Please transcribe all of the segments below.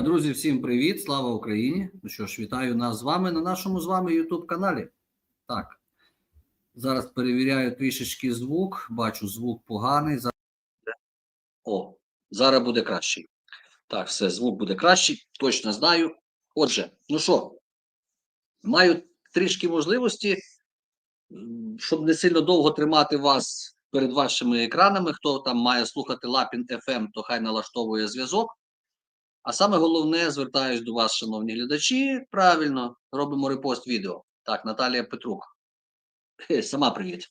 Друзі, всім привіт! Слава Україні! Ну що ж, вітаю нас з вами на нашому з вами YouTube каналі. Так, зараз перевіряю трішечки звук. Бачу, звук поганий. Зараз... О, зараз буде кращий. Так, все, звук буде кращий, точно знаю. Отже, ну що, маю трішки можливості, щоб не сильно довго тримати вас перед вашими екранами. Хто там має слухати Лапін FM, то хай налаштовує зв'язок. А саме головне, звертаюсь до вас, шановні глядачі. Правильно, робимо репост відео. Так, Наталія Петрук. Сама привіт.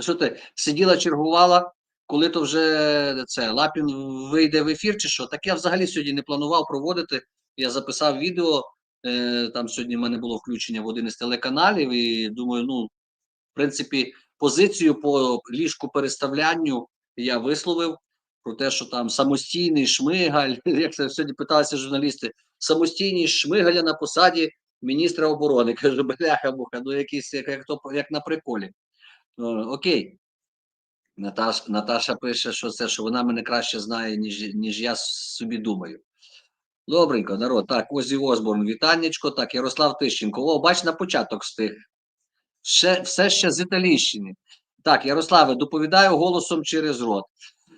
Що ти сиділа, чергувала, коли то вже це Лапін вийде в ефір, чи що? Так я взагалі сьогодні не планував проводити. Я записав відео. Е, там сьогодні в мене було включення в один із телеканалів, і думаю, ну, в принципі, позицію по ліжку переставлянню я висловив про те, що там самостійний шмигаль, як це сьогодні питалися журналісти, самостійний шмигаля на посаді міністра оборони. Каже, бляха муха, ну якийсь як, як, як на приколі. Ну, окей. Наташ, Наташа пише, що це, що вона мене краще знає, ніж, ніж я собі думаю. Добренько, народ. Так, Озі Осборн, вітаннячко. Так, Ярослав Тищенко. О, бач, на початок встиг. Ще, все ще з Італійщини. Так, Ярославе, доповідаю голосом через рот.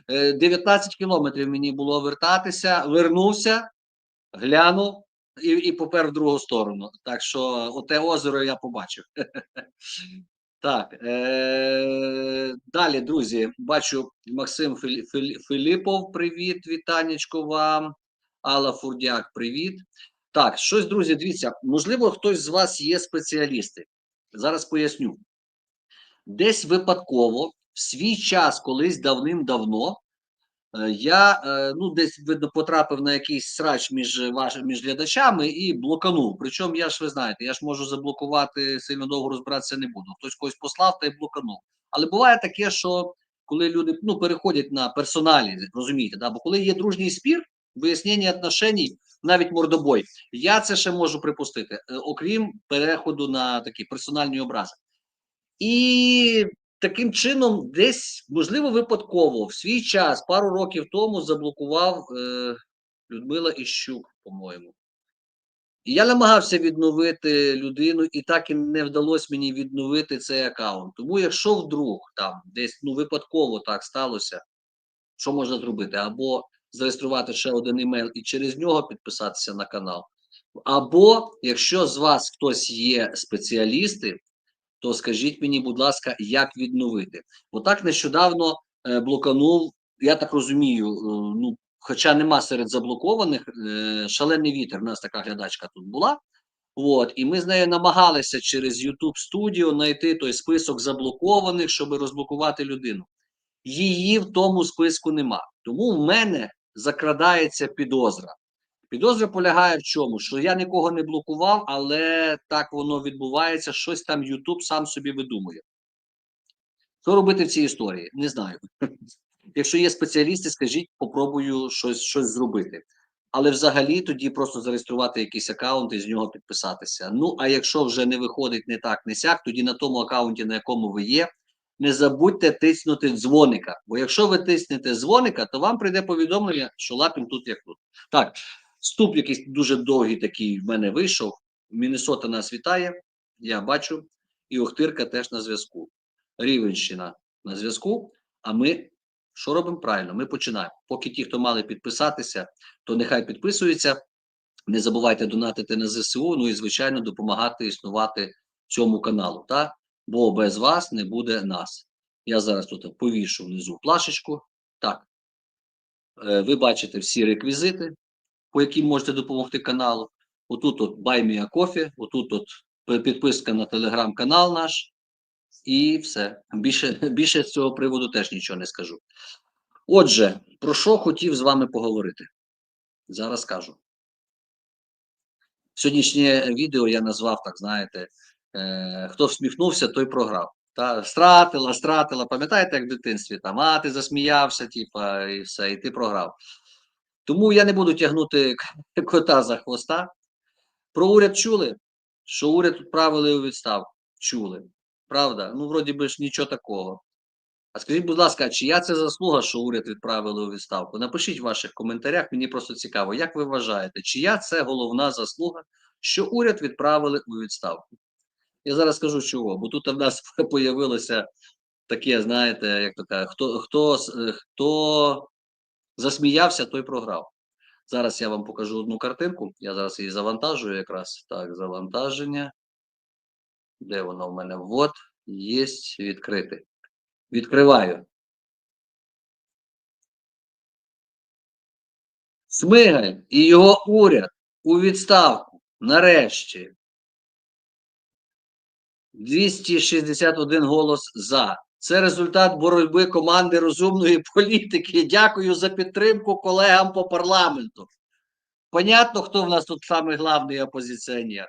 Е, 19 кілометрів мені було вертатися, вернувся, глянув і, і попер в другу сторону. Так що оте озеро я побачив. Так, е, далі, друзі, бачу Максим Філі, Філі, Філіпов, привіт, вітанечко вам. Алла Фурдяк, привіт. Так, щось, друзі, дивіться, можливо, хтось з вас є спеціалісти. Зараз поясню. Десь випадково, в свій час, колись давним-давно, е, я е, ну, десь видно потрапив на якийсь срач між ваш, між глядачами і блоканув. Причому я ж ви знаєте, я ж можу заблокувати, сильно довго розбиратися не буду. Хтось когось послав та й блоканув. Але буває таке, що коли люди ну, переходять на персоналі, розумієте, да? бо коли є дружній спір, вияснення отношеній, навіть мордобой, я це ще можу припустити, е, окрім переходу на такі персональні образи. І таким чином, десь, можливо, випадково в свій час, пару років тому, заблокував е, Людмила Іщук, по-моєму. І я намагався відновити людину, і так і не вдалося мені відновити цей аккаунт. Тому, якщо вдруг там десь ну, випадково так сталося, що можна зробити? Або зареєструвати ще один емейл і через нього підписатися на канал. Або, якщо з вас хтось є спеціалісти, то скажіть мені, будь ласка, як відновити? Отак нещодавно е, блоканув, я так розумію, е, ну, хоча нема серед заблокованих, е, шалений вітер, у нас така глядачка тут була. От, і ми з нею намагалися через YouTube Studio знайти той список заблокованих, щоб розблокувати людину. Її в тому списку нема. Тому в мене закрадається підозра. Підозра полягає в чому? Що я нікого не блокував, але так воно відбувається, щось там YouTube сам собі видумує. Що робити в цій історії? Не знаю. Якщо є спеціалісти, скажіть, попробую щось, щось зробити. Але взагалі тоді просто зареєструвати якийсь аккаунт і з нього підписатися. Ну, а якщо вже не виходить не так, не сяк, тоді на тому аккаунті, на якому ви є, не забудьте тиснути дзвоника. Бо якщо ви тиснете дзвоника, то вам прийде повідомлення, що лапін тут як тут. Так, Вступ якийсь дуже довгий такий в мене вийшов. Міннесота нас вітає, я бачу, і Охтирка теж на зв'язку. Рівенщина на зв'язку. А ми що робимо правильно? Ми починаємо. Поки ті, хто мали підписатися, то нехай підписуються. Не забувайте донатити на ЗСУ, ну і, звичайно, допомагати існувати цьому каналу. Та? Бо без вас не буде нас. Я зараз тут повішу внизу плашечку. Так. Е, Ви бачите всі реквізити по яким можете допомогти каналу. Отут от Баймія Кофі, отут от підписка на телеграм-канал наш, і все. Більше, більше з цього приводу теж нічого не скажу. Отже, про що хотів з вами поговорити? Зараз скажу. Сьогоднішнє відео я назвав, так знаєте, е, хто всміхнувся, той програв. Та стратила, стратила. Пам'ятаєте, як в дитинстві там, а ти засміявся, типа, і все, і ти програв. Тому я не буду тягнути кота за хвоста. Про уряд чули, що уряд відправили у відставку. Чули. Правда? Ну, вроді би ж нічого такого. А скажіть, будь ласка, чия це заслуга, що уряд відправили у відставку? Напишіть в ваших коментарях, мені просто цікаво, як ви вважаєте, чия це головна заслуга, що уряд відправили у відставку? Я зараз скажу чого, бо тут в нас появилося таке, знаєте, як то кажуть, хто, хто, хто засміявся, той програв. Зараз я вам покажу одну картинку. Я зараз її завантажую якраз. Так, завантаження. Де воно в мене? Вот, є відкритий. Відкриваю. Смигаль і його уряд у відставку. Нарешті. 261 голос за. Це результат боротьби команди розумної політики. Дякую за підтримку колегам по парламенту. Понятно, хто в нас тут главний опозиціонер.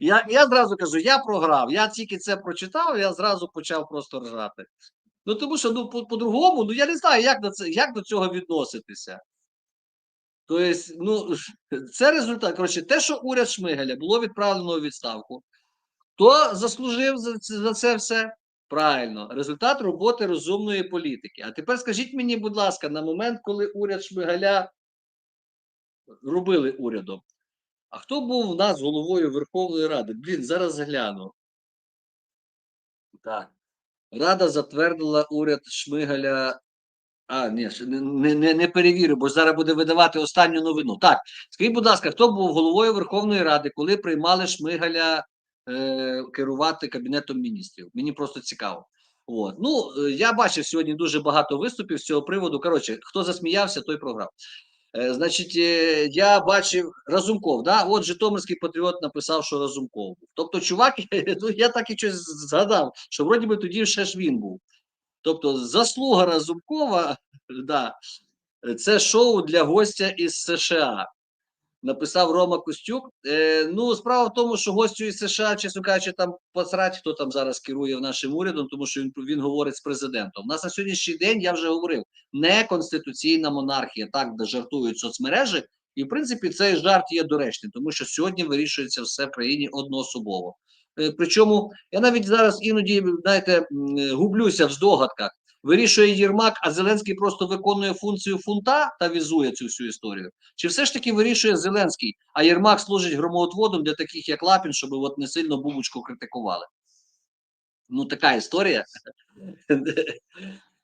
Я, я зразу кажу, я програв. Я тільки це прочитав, я зразу почав просто ржати. Ну тому що ну, по- по-другому, ну я не знаю, як до це, як до цього відноситися. Тобто, ну, це результат. Коротше, те, що уряд Шмигаля було відправлено у відставку, хто заслужив за це, за це все? Правильно, результат роботи розумної політики. А тепер скажіть мені, будь ласка, на момент, коли уряд Шмигаля робили урядом, а хто був у нас головою Верховної Ради? Блін, зараз гляну. Так. Рада затвердила уряд Шмигаля. А, ні, не, не, не, перевірю, бо зараз буде видавати останню новину. Так, скажіть, будь ласка, хто був головою Верховної Ради, коли приймали Шмигаля е, керувати Кабінетом міністрів? Мені просто цікаво. От. Ну, е, я бачив сьогодні дуже багато виступів з цього приводу. Коротше, хто засміявся, той програв. Е, значить, е, я бачив Разумков. Да? От Житомирський патріот написав, що Разумков. Тобто, чувак, ну я так і щось згадав, що вроді би тоді ще ж він був. Тобто, заслуга Разумкова, да, це шоу для гостя із США. Написав Рома Костюк. Е, ну, справа в тому, що гостю із США, чесно кажучи, там посрать, хто там зараз керує нашим урядом, тому що він, він говорить з президентом. У нас на сьогоднішній день я вже говорив, не конституційна монархія, так де жартують соцмережі, і в принципі цей жарт є доречним, тому що сьогодні вирішується все в країні одноособово. Е, причому я навіть зараз іноді знаєте е, гублюся в здогадках. Вирішує Єрмак, а Зеленський просто виконує функцію фунта та візує цю всю історію. Чи все ж таки вирішує Зеленський, а Єрмак служить громоотводом для таких, як Лапін, щоб от не сильно бубочку критикували? Ну, така історія.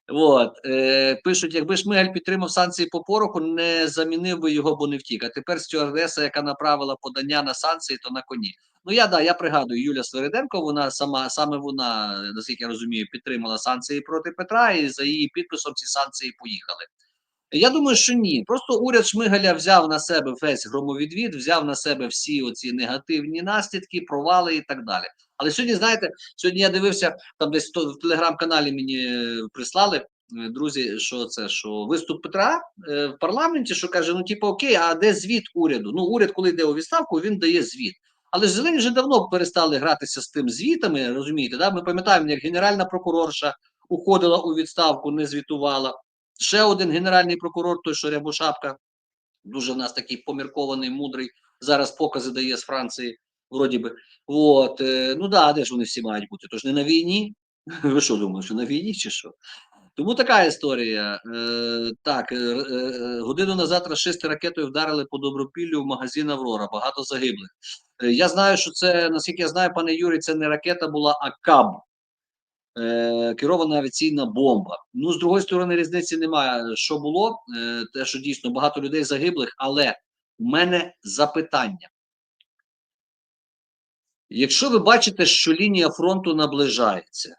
От, е, пишуть, якби Шмигаль підтримав санкції по пороху, не замінив би його, бо не втік. А тепер стюардеса, яка направила подання на санкції, то на коні. Ну я да, я пригадую Юля Свериденко. Вона сама саме вона, наскільки я розумію, підтримала санкції проти Петра, і за її підписом ці санкції поїхали. Я думаю, що ні. Просто уряд Шмигаля взяв на себе весь громовідвід, взяв на себе всі оці негативні наслідки, провали і так далі. Але сьогодні, знаєте, сьогодні я дивився там десь в телеграм-каналі мені е, прислали е, друзі, що це що виступ Петра е, в парламенті, що каже: ну, типу, окей, а де звіт уряду? Ну, уряд, коли йде у відставку, він дає звіт. Але ж зелені вже давно перестали гратися з тим звітами, розумієте? Да? Ми пам'ятаємо, як генеральна прокурорша уходила у відставку, не звітувала. Ще один генеральний прокурор, той що Рябошапка, дуже в нас такий поміркований, мудрий, зараз покази дає з Франції, вроді би. От, е, ну да, де ж вони всі мають бути? Тож не на війні? Ви що думаєте, що на війні чи що? Тому така історія. Е, так, е, годину назад рашисти ракетою вдарили по Добропіллю в магазин Аврора. Багато загиблих. Е, я знаю, що це, наскільки я знаю, пане Юрій, це не ракета була, а каб. Е, керована авіаційна бомба. Ну, з другої сторони, різниці немає. Що було? Е, те, що дійсно багато людей загиблих, але у мене запитання. Якщо ви бачите, що лінія фронту наближається,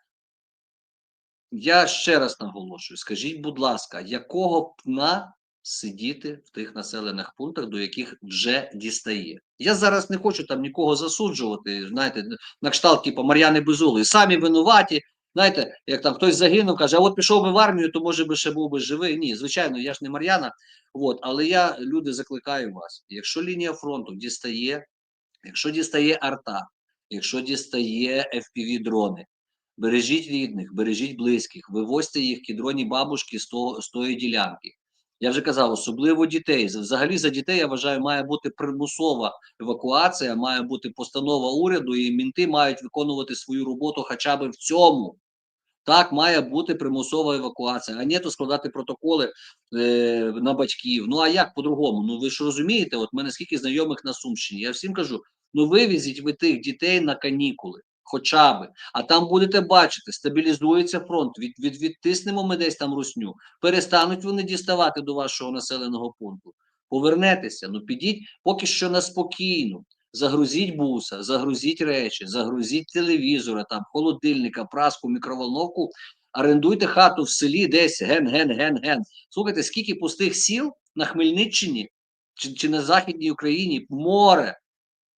я ще раз наголошую: скажіть, будь ласка, якого пна сидіти в тих населених пунктах, до яких вже дістає? Я зараз не хочу там нікого засуджувати, знаєте, на кшталт, типу Мар'яни Безулої. Самі винуваті. Знаєте, як там хтось загинув, каже, а от пішов би в армію, то може би ще був би живий. Ні, звичайно, я ж не Мар'яна. От, але я, люди, закликаю вас: якщо лінія фронту дістає, якщо дістає арта, якщо дістає fpv дрони бережіть рідних, бережіть близьких, вивозьте їх кідроні бабушки з, того, з тої ділянки. Я вже казав, особливо дітей. Взагалі за дітей я вважаю, має бути примусова евакуація, має бути постанова уряду, і мінти мають виконувати свою роботу хоча б в цьому. Так, має бути примусова евакуація, а не то складати протоколи е, на батьків. Ну а як по-другому? Ну ви ж розумієте, от мене скільки знайомих на Сумщині. Я всім кажу: ну вивізіть ви тих дітей на канікули, хоча би. А там будете бачити, стабілізується фронт, від, від, відтиснемо ми десь там русню, перестануть вони діставати до вашого населеного пункту. Повернетеся, ну підіть поки що на спокійну. Загрузіть буса, загрузіть речі, загрузіть телевізора, там, холодильника, праску, мікроволновку, орендуйте хату в селі десь ген, ген, ген, ген. Слухайте, скільки пустих сіл на Хмельниччині чи, чи на Західній Україні море.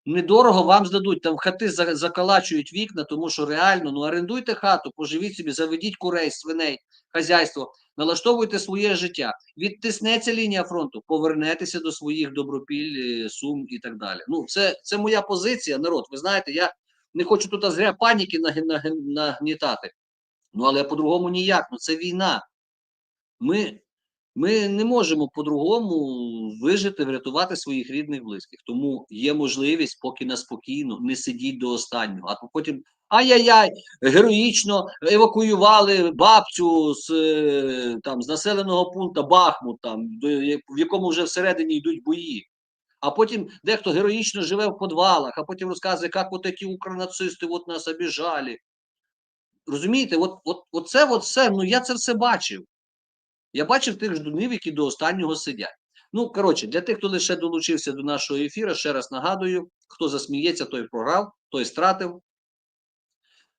Недорого вам здадуть, там хати за- закалачують вікна, тому що реально ну орендуйте хату, поживіть собі, заведіть курей, свиней, хазяйство, налаштовуйте своє життя. Відтиснеться лінія фронту, повернетеся до своїх добропіль, е, сум і так далі. Ну, це, це моя позиція, народ. Ви знаєте, я не хочу тут зря паніки нагнітати. Ну, але по-другому ніяк. Ну, це війна. Ми, ми не можемо по-другому вижити, врятувати своїх рідних близьких. Тому є можливість, поки на спокійно, не сидіть до останнього, а потім. Ай-яй-яй, героїчно евакуювали бабцю з е, там з населеного пункту Бахмут, там до в якому вже всередині йдуть бої. А потім дехто героїчно живе в підвалах, а потім розказує, як от ці укронацисти от нас обіжали. Розумієте, от, от, от це от все, ну я це все бачив. Я бачив тих ждунів, які до останнього сидять. Ну, коротше, для тих, хто лише долучився до нашого ефіру, ще раз нагадую: хто засміється, той програв, той стратив.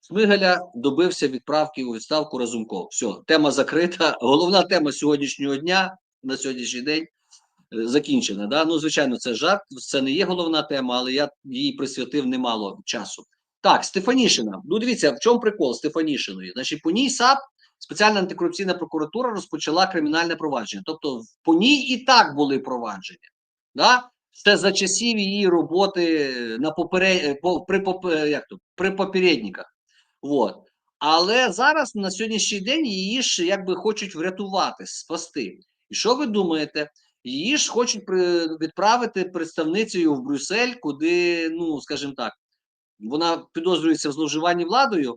Смигаля добився відправки у відставку Разумков. Все, тема закрита. Головна тема сьогоднішнього дня на сьогоднішній день е, закінчена. Да? Ну, звичайно, це жарт, це не є головна тема, але я їй присвятив немало часу. Так, Стефанішина. Ну, дивіться, в чому прикол Стефанішиної? Значить, по ній САП, спеціальна антикорупційна прокуратура, розпочала кримінальне провадження. Тобто, по ній і так були провадження. Да? Ще за часів її роботи на поперед... по... при, поп- як то? при попередниках. Вот. Але зараз на сьогоднішній день її ж якби хочуть врятувати, спасти. І що ви думаєте? Її ж хочуть відправити представницею в Брюссель, куди, ну скажімо так, вона підозрюється в зловживанні владою, е,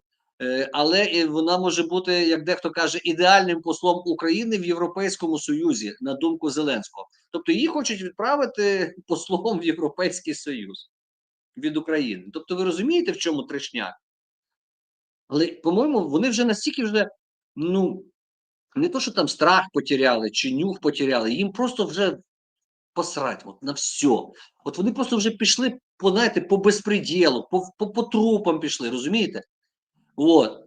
але і вона може бути, як дехто каже, ідеальним послом України в Європейському Союзі, на думку Зеленського. Тобто її хочуть відправити послом в Європейський Союз від України. Тобто, ви розумієте, в чому трешняк? Але, по-моєму, вони вже настільки вже, ну, не то, що там страх потеряли чи нюх потеряли, їм просто вже посрать от, на все. От вони просто вже пішли по, знаєте, по безпреділу, по, по, по трупам пішли, розумієте? От.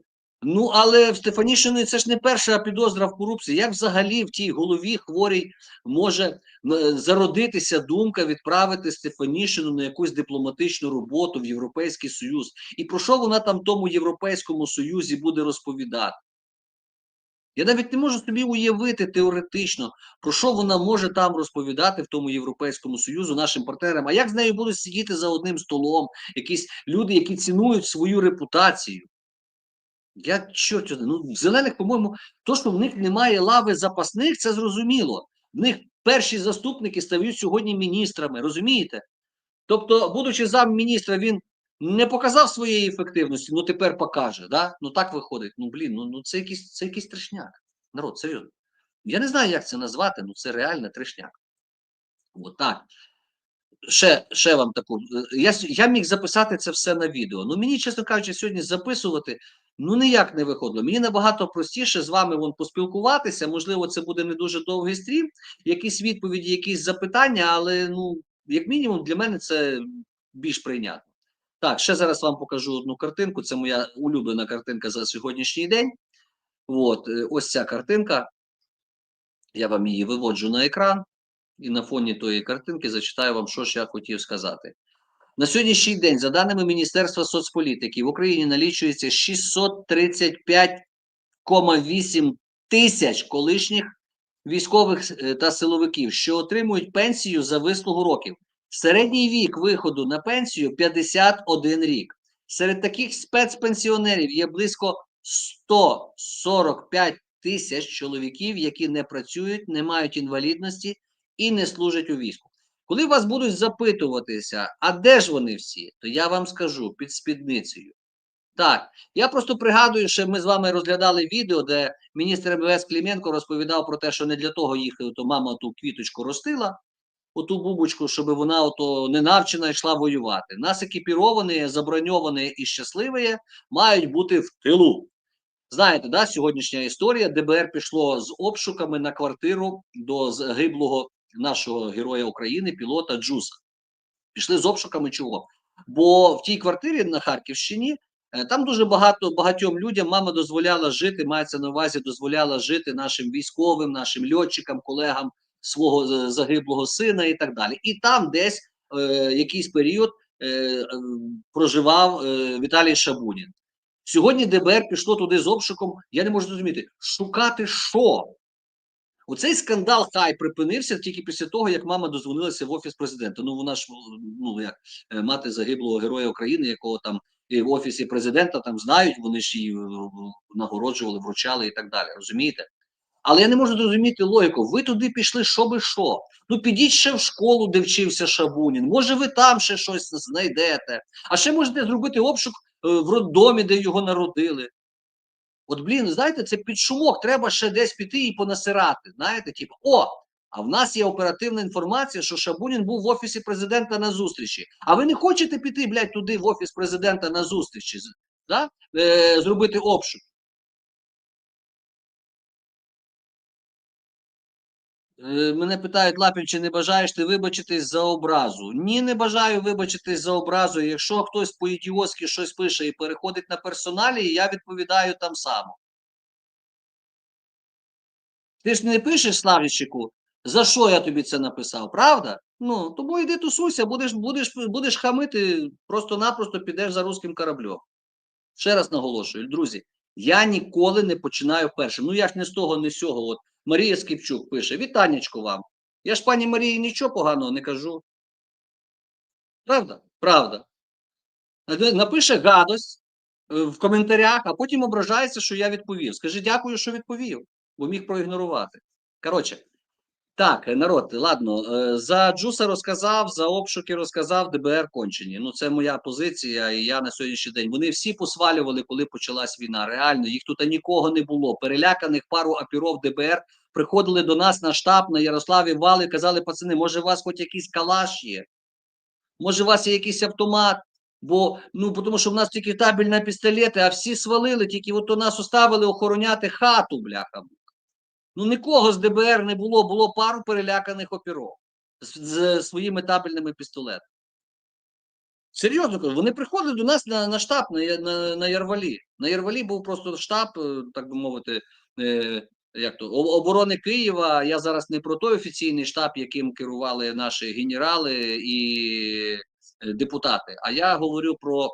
Ну, але в Стефанішиної це ж не перша підозра в корупції. Як взагалі в тій голові хворій може е, зародитися думка відправити Стефанішину на якусь дипломатичну роботу в Європейський Союз? І про що вона там тому Європейському Союзі буде розповідати? Я навіть не можу собі уявити теоретично, про що вона може там розповідати в тому Європейському Союзу нашим партнерам. А як з нею будуть сидіти за одним столом якісь люди, які цінують свою репутацію? Я чорт, ну зелених, по-моєму, то, що в них немає лави запасних, це зрозуміло. В них перші заступники стають сьогодні міністрами, розумієте? Тобто, будучи замміністра, він не показав своєї ефективності, ну тепер покаже. Да? Ну так виходить. Ну блін, ну, ну це якийсь це якийсь трешняк. Народ, серйозно. Я не знаю, як це назвати, ну це реально трешняк. От так. Ще, ще вам таку. е, Я, я міг записати це все на відео. Ну мені, чесно кажучи, сьогодні записувати ну ніяк не виходило. Мені набагато простіше з вами вон поспілкуватися. Можливо, це буде не дуже довгий стрім, якісь відповіді, якісь запитання, але ну, як мінімум, для мене це більш прийнятно. Так, ще зараз вам покажу одну картинку. Це моя улюблена картинка за сьогоднішній день. От, е, ось ця картинка. Я вам її виводжу на екран і на фоні тої картинки зачитаю вам, що ж я хотів сказати. На сьогоднішній день, за даними Міністерства соцполітики, в Україні налічується 635,8 тисяч колишніх військових е, та силовиків, що отримують пенсію за вислугу років. Середній вік виходу на пенсію 51 рік. Серед таких спецпенсіонерів є близько 145 тисяч чоловіків, які не працюють, не мають інвалідності і не служать у війську. Коли вас будуть запитуватися, а де ж вони всі, то я вам скажу під спідницею. Так, я просто пригадую, що ми з вами розглядали відео, де міністр МВС Кліменко розповідав про те, що не для того їх то мама ту квіточку ростила, оту бубочку, щоб вона ото не навчена йшла воювати. Нас екіпіровані, заброньовані і щасливі мають бути в тилу. Знаєте, да, сьогоднішня історія ДБР пішло з обшуками на квартиру до загиблого нашого героя України, пілота Джуса. Пішли з обшуками чого? Бо в тій квартирі на Харківщині е, там дуже багато багатьом людям мама дозволяла жити, мається на увазі, дозволяла жити нашим військовим, нашим льотчикам, колегам свого е, загиблого сина і так далі. І там десь е, якийсь період е, проживав е, Віталій Шабунін. Сьогодні ДБР пішло туди з обшуком. Я не можу зрозуміти, шукати що? Оцей скандал хай припинився тільки після того, як мама дозвонилася в офіс президента. Ну вона ж ну як е, мати загиблого героя України, якого там і в офісі президента там знають, вони ж її е, нагороджували, вручали і так далі. Розумієте? Але я не можу зрозуміти логіку. Ви туди пішли, що би що. Ну підіть ще в школу, де вчився Шабунін. Може, ви там ще щось знайдете. А ще можете зробити обшук е, в роддомі, де його народили. От, блін, знаєте, це під шумок, треба ще десь піти і понасирати. Знаєте, типу, о, а в нас є оперативна інформація, що Шабунін був в офісі президента на зустрічі. А ви не хочете піти, блядь, туди в офіс президента на зустрічі, да? е, зробити обшук? Мене питають, Лапін, чи не бажаєш ти вибачитись за образу? Ні, не бажаю вибачитись за образу. Якщо хтось по-ідіотськи щось пише і переходить на персоналі, я відповідаю там само. Ти ж не пишеш Славічику, за що я тобі це написав, правда? Ну, тому йди тусуйся, будеш, будеш, будеш хамити, просто-напросто підеш за руським кораблем. Ще раз наголошую, друзі, я ніколи не починаю першим. Ну я ж не з того, не з цього. От Марія Скіпчук пише: Вітаннячко вам. Я ж пані Марії нічого поганого не кажу. Правда? Правда. Напише гадость е, в коментарях, а потім ображається, що я відповів. Скажи дякую, що відповів, бо міг проігнорувати. Коротше, так, народ, ладно, е, за Джуса розказав, за обшуки розказав, ДБР кончені. Ну, це моя позиція, і я на сьогоднішній день. Вони всі посвалювали, коли почалась війна. Реально, їх тут нікого не було. Переляканих пару апіров ДБР приходили до нас на штаб на Ярославі Вали казали, пацани, може, у вас хоч якийсь калаш є? Може, у вас є якийсь автомат? Бо ну тому що в нас тільки табельні пістолети, а всі свалили, тільки от у нас оставили охороняти хату, бляха. Ну нікого з ДБР не було, було пару переляканих опіров з, з своїми табельними пістолетами. Серйозно кажу, вони приходили до нас на на штаб на на, на Ярвалі. На Ярвалі був просто штаб, е, так би мовити, е, як то оборони Києва. Я зараз не про той офіційний штаб, яким керували наші генерали і е, депутати. А я говорю про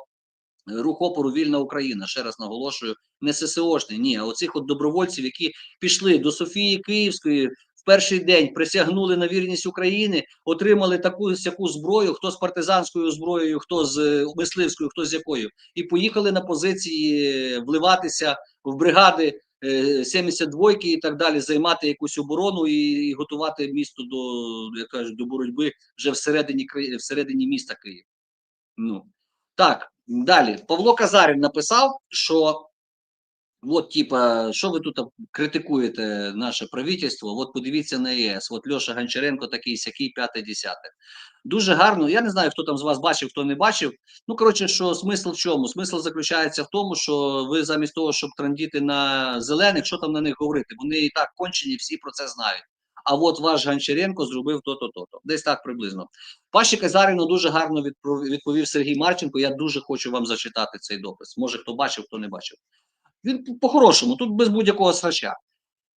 рух опору Вільна Україна. Ще раз наголошую, не ССОшний, ні, а оцих от добровольців, які пішли до Софії Київської. В перший день присягнули на вірність України, отримали таку сяку зброю, хто з партизанською зброєю, хто з е, мисливською, хто з якою, і поїхали на позиції вливатися в бригади 72 і так далі, займати якусь оборону і, і готувати місто до як кажуть, до боротьби вже всередині всередині міста Києва. Ну так далі Павло Казарін написав, що от, типа, що ви тут критикуєте наше правительство? От подивіться на ЄС. От Льоша Гончаренко такий сякий, п'яте десяте. Дуже гарно. Я не знаю, хто там з вас бачив, хто не бачив. Ну, коротше, що смисл в чому? Смисл заключається в тому, що ви замість того, щоб трандіти на зелених, що там на них говорити? Вони і так кончені, всі про це знають. А от ваш Гончаренко зробив то-то, то-то. Десь так приблизно. Паші Казаріну дуже гарно відповів Сергій Марченко. Я дуже хочу вам зачитати цей допис. Може, хто бачив, хто не бачив. Він по-хорошому, тут без будь-якого срача.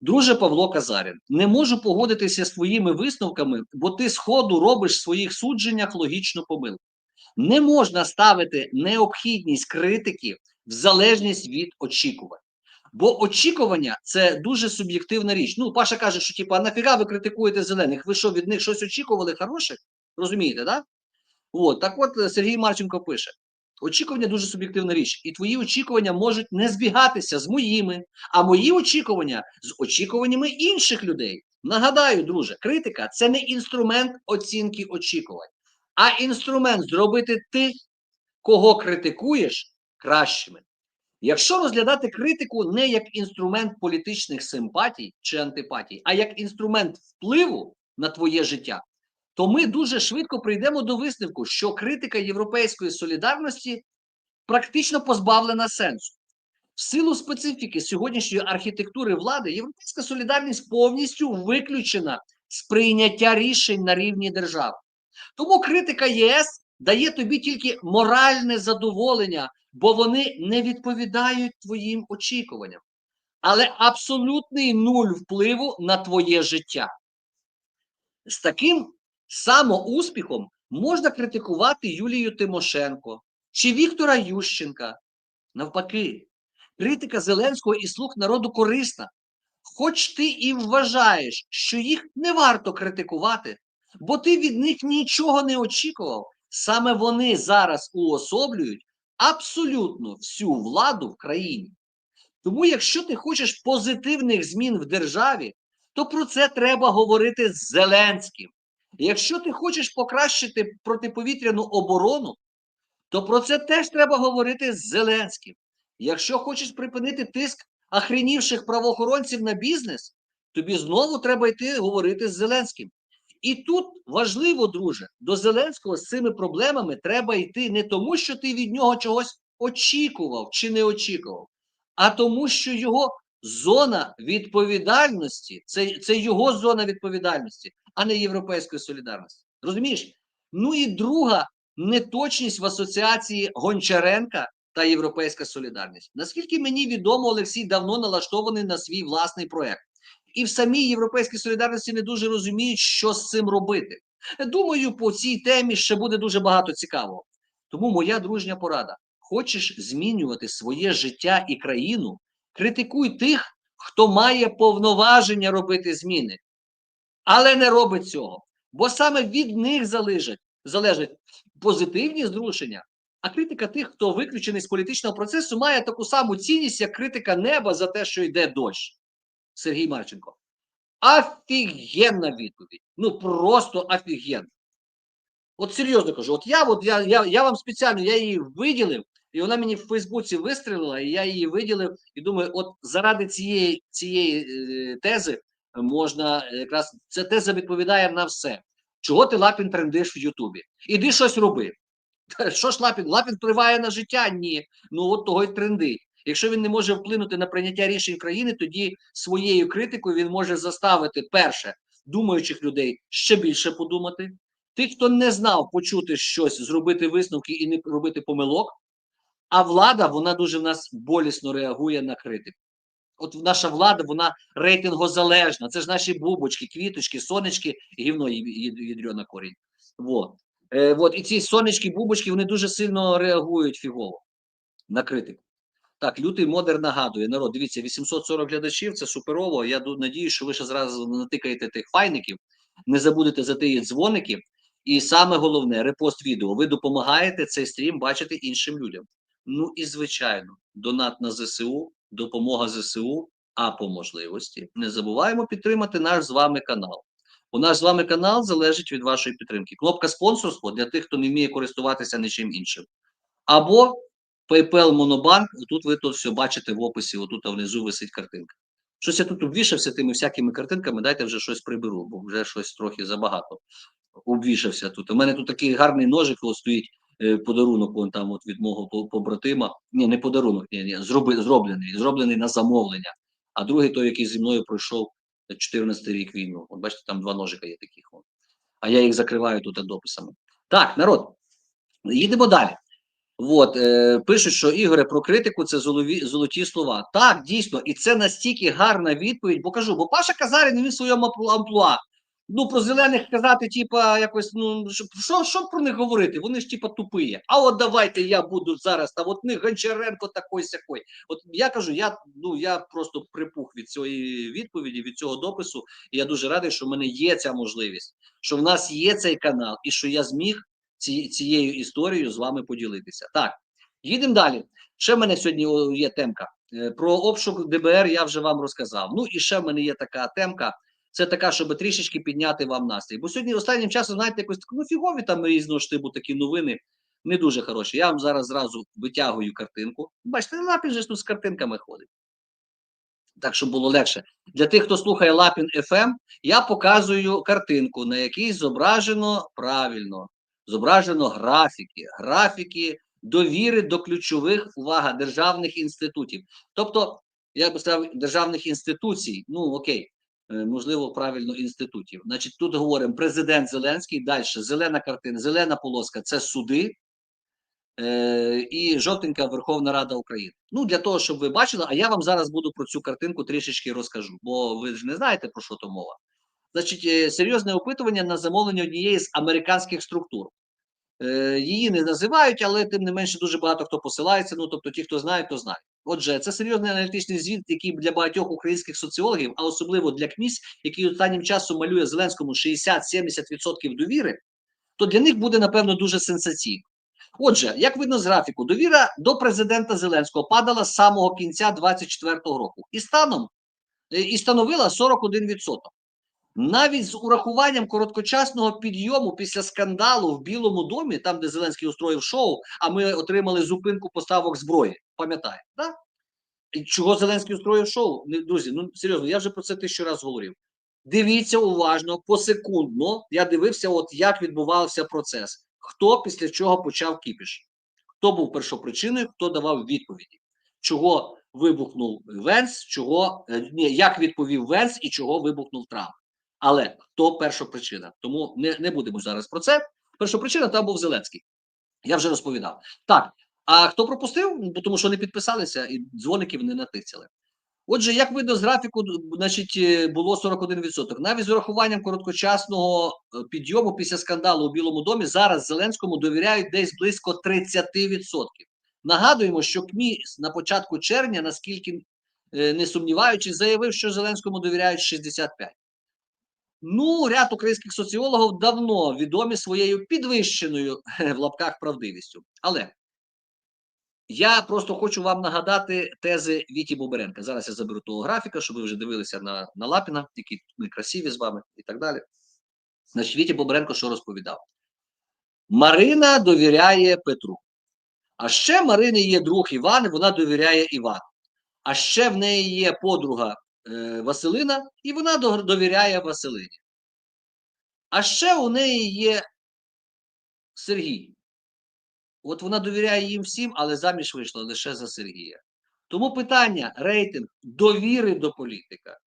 Друже Павло Казарін, не можу погодитися з твоїми висновками, бо ти сходу робиш в своїх судженнях логічну помилку. Не можна ставити необхідність критики в залежність від очікувань. Бо очікування це дуже суб'єктивна річ. Ну, Паша каже, що типу, а нафіга ви критикуєте зелених? Ви що від них щось очікували хороше? Розумієте, да? От, так от Сергій Марченко пише: Очікування дуже суб'єктивна річ, і твої очікування можуть не збігатися з моїми, а мої очікування з очікуваннями інших людей. Нагадаю, друже, критика це не інструмент оцінки очікувань, а інструмент зробити тих, кого критикуєш, кращими. Якщо розглядати критику не як інструмент політичних симпатій чи антипатій, а як інструмент впливу на твоє життя, то ми дуже швидко прийдемо до висновку, що критика європейської солідарності практично позбавлена сенсу. В силу специфіки сьогоднішньої архітектури влади, європейська солідарність повністю виключена з прийняття рішень на рівні держави. Тому критика ЄС дає тобі тільки моральне задоволення, бо вони не відповідають твоїм очікуванням, але абсолютний нуль впливу на твоє життя. З таким самоуспіхом можна критикувати Юлію Тимошенко чи Віктора Ющенка. Навпаки, критика Зеленського і слуг народу корисна. Хоч ти і вважаєш, що їх не варто критикувати, бо ти від них нічого не очікував. Саме вони зараз уособлюють абсолютно всю владу в країні. Тому, якщо ти хочеш позитивних змін в державі, то про це треба говорити з Зеленським. Якщо ти хочеш покращити протиповітряну оборону, то про це теж треба говорити з Зеленським. Якщо хочеш припинити тиск охренівших правоохоронців на бізнес, тобі знову треба йти говорити з Зеленським. І тут важливо, друже, до Зеленського з цими проблемами треба йти не тому, що ти від нього чогось очікував чи не очікував, а тому, що його зона відповідальності це, це його зона відповідальності, а не європейської солідарності. Розумієш? Ну і друга неточність в асоціації Гончаренка та Європейська солідарність. Наскільки мені відомо, Олексій давно налаштований на свій власний проект. І в самій європейській солідарності не дуже розуміють, що з цим робити. Думаю, по цій темі ще буде дуже багато цікавого. Тому моя дружня порада: хочеш змінювати своє життя і країну, критикуй тих, хто має повноваження робити зміни, але не робить цього. Бо саме від них залежать, залежать позитивні зрушення. А критика тих, хто виключений з політичного процесу, має таку саму цінність, як критика неба за те, що йде дощ. Сергій Марченко. Офігенна відповідь. Ну просто офігенна. От серйозно кажу, от я от я, я, я вам спеціально я її виділив, і вона мені в Фейсбуці вистрілила, і я її виділив. І думаю, от заради цієї цієї е, тези можна якраз ця теза відповідає на все. Чого ти Лапін трендиш в Ютубі? Іди щось роби. Що ж Лапін? Лапін впливає на життя? Ні. Ну от того й трендить. Якщо він не може вплинути на прийняття рішень країни, тоді своєю критикою він може заставити перше думаючих людей ще більше подумати. Тих, хто не знав почути щось, зробити висновки і не робити помилок. А влада вона дуже в нас болісно реагує на критику. От наша влада, вона рейтингозалежна. Це ж наші бубочки, квіточки, сонечки, гівно ядро на корінь. Вот. Е, вот. І ці сонечки, бубочки, вони дуже сильно реагують фігово на критику. Так, лютий модер нагадує народ. Дивіться, 840 глядачів. Це суперово. Я надію, що ви ще зразу натикаєте тих файників, не забудете за ті дзвоники. І саме головне репост відео. Ви допомагаєте цей стрім бачити іншим людям. Ну і звичайно, донат на ЗСУ, допомога ЗСУ. А по можливості не забуваємо підтримати наш з вами канал. У наш з вами канал залежить від вашої підтримки. Кнопка спонсорство для тих, хто не вміє користуватися нічим іншим. Або PayPal Monobank, тут ви тут все бачите в описі, отут внизу висить картинка. Щось я тут обвішався тими всякими картинками, дайте вже щось приберу, бо вже щось трохи забагато обвішався тут. У мене тут такий гарний ножик ось стоїть е, подарунок вон там от від мого побратима. Ні, не подарунок, ні, ні, зроблений, зроблений на замовлення. А другий той, який зі мною пройшов 14 рік війну. От бачите, там два ножика є таких. А я їх закриваю тут дописами. Так, народ, їдемо далі. От, е, пишуть, що Ігоре про критику це золові, золоті слова. Так, дійсно, і це настільки гарна відповідь, бо кажу, бо Паша Казарин він в своєму амплуа. Ну, про зелених казати, типа, якось, ну, що що про них говорити? Вони ж типа тупиє. А от давайте я буду зараз, та от них Гончаренко такой сякой. От я кажу, я ну я просто припух від цієї відповіді, від цього допису. І я дуже радий, що в мене є ця можливість, що в нас є цей канал, і що я зміг ці, цією історією з вами поділитися. Так, їдемо далі. Ще в мене сьогодні є темка. Про обшук ДБР я вже вам розказав. Ну і ще в мене є така темка. Це така, щоб трішечки підняти вам настрій. Бо сьогодні останнім часом, знаєте, якось ну фігові там різного штибу такі новини. не дуже хороші. Я вам зараз зразу витягую картинку. Бачите, Лапін же тут з картинками ходить. Так, щоб було легше. Для тих, хто слухає Лапін FM, я показую картинку, на якій зображено правильно, зображено графіки, графіки довіри до ключових увага державних інститутів. Тобто, я би сказав, державних інституцій, ну окей, е, можливо, правильно інститутів. Значить, тут говоримо президент Зеленський, далі зелена картина, зелена полоска це суди. Е, і жовтенька Верховна Рада України. Ну для того, щоб ви бачили, а я вам зараз буду про цю картинку трішечки розкажу, бо ви ж не знаєте про що то мова. Значить, е, серйозне опитування на замовлення однієї з американських структур. Е, Її не називають, але тим не менше дуже багато хто посилається. Ну тобто, ті, хто знає, то знає. Отже, це серйозний аналітичний звіт, який для багатьох українських соціологів, а особливо для КМІС, який останнім часом малює Зеленському 60-70% довіри, то для них буде напевно дуже сенсаційно. Отже, як видно з графіку, довіра до президента Зеленського падала з самого кінця 24-го року і станом е, і становила 41%. Навіть з урахуванням короткочасного підйому після скандалу в Білому домі, там де Зеленський устроїв шоу, а ми отримали зупинку поставок зброї. Пам'ятаєте, так? І чого Зеленський устроїв шоу? Друзі, ну серйозно, я вже про це тисячу разів говорив. Дивіться уважно, посекундно. Я дивився, от як відбувався процес. Хто після чого почав кіпіш? Хто був першопричиною, хто давав відповіді? Чого вибухнув Венс, чого е, ні, як відповів Венс і чого вибухнув Трамп? Але хто першопричина? Тому не, не будемо зараз про це. Першопричина там був Зеленський. Я вже розповідав. Так, а хто пропустив? Тому що не підписалися і дзвоників не натицяли. Отже, як видно з графіку, значить, е, було 41%. Навіть з урахуванням короткочасного е, підйому після скандалу у Білому домі зараз Зеленському довіряють десь близько 30%. Нагадуємо, що КМІ на початку червня, наскільки е, не сумніваючись, заявив, що Зеленському довіряють 65%. Ну, ряд українських соціологів давно відомі своєю підвищеною в лапках правдивістю. Але я просто хочу вам нагадати тези Віті Боберенка. Зараз я заберу того графіка, щоб ви вже дивилися на, на Лапіна, які ми красиві з вами і так далі. Значить, Віті Боберенко що розповідав? Марина довіряє Петру. А ще Марини є друг Іван, і вона довіряє Івану. А ще в неї є подруга Василина, і вона довіряє Василині. А ще у неї є Сергій. От вона довіряє їм всім, але заміж вийшла лише за Сергія. Тому питання: рейтинг довіри до політика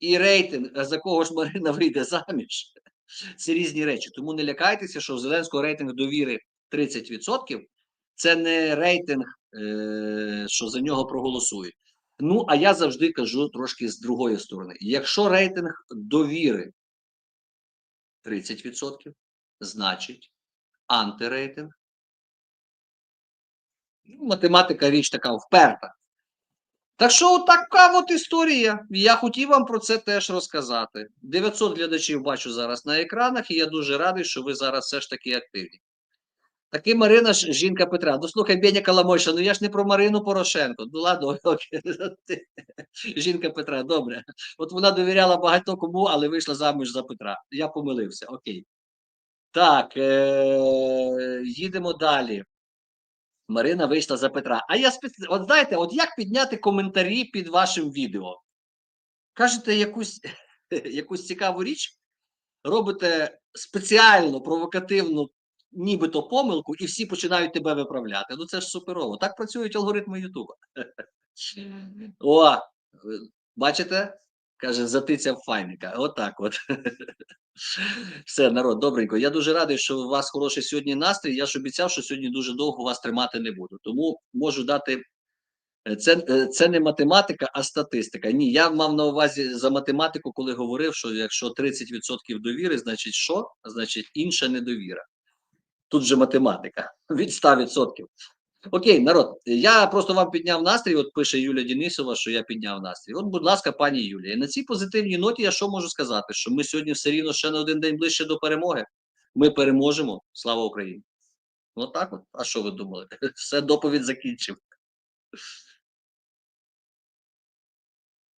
і рейтинг, за кого ж Марина вийде заміж, це різні речі. Тому не лякайтеся, що у Зеленського рейтинг довіри 30%. Це не рейтинг, е, що за нього проголосують. Ну, а я завжди кажу трошки з другої сторони: якщо рейтинг довіри 30%, значить антирейтинг Ну, математика річ така вперта. Так що така от історія. Я хотів вам про це теж розказати. 900 глядачів бачу зараз на екранах, і я дуже радий, що ви зараз все ж таки активні. Таки Марина ж жінка Петра. Ну слухай, Беня Каламойша, ну я ж не про Марину Порошенко. Ну ладно, окей. жінка Петра, добре. От вона довіряла багато кому, але вийшла заміж за Петра. Я помилився, окей. Так, е- їдемо далі. Марина вийшла за Петра. А я спец... от знаєте, от як підняти коментарі під вашим відео? Кажете якусь, якусь цікаву річ, робите спеціально провокативну, нібито помилку, і всі починають тебе виправляти. Ну це ж суперово. Так працюють алгоритми Ютуба. О, бачите? Каже, затицяв файника. Отак от. Все, народ, добренько. Я дуже радий, що у вас хороший сьогодні настрій. Я ж обіцяв, що сьогодні дуже довго вас тримати не буду. Тому можу дати. е, Це, е, це не математика, а статистика. Ні, я мав на увазі за математику, коли говорив, що якщо 30% довіри, значить що? Значить інша недовіра. Тут же математика від 100%. Окей, народ, я просто вам підняв настрій. От пише Юля Денисова, що я підняв настрій. От, будь ласка, пані Юлія. На цій позитивній ноті я що можу сказати? Що ми сьогодні все рівно ще на один день ближче до перемоги. Ми переможемо. Слава Україні! Отак от. А що ви думали? Все доповідь закінчив.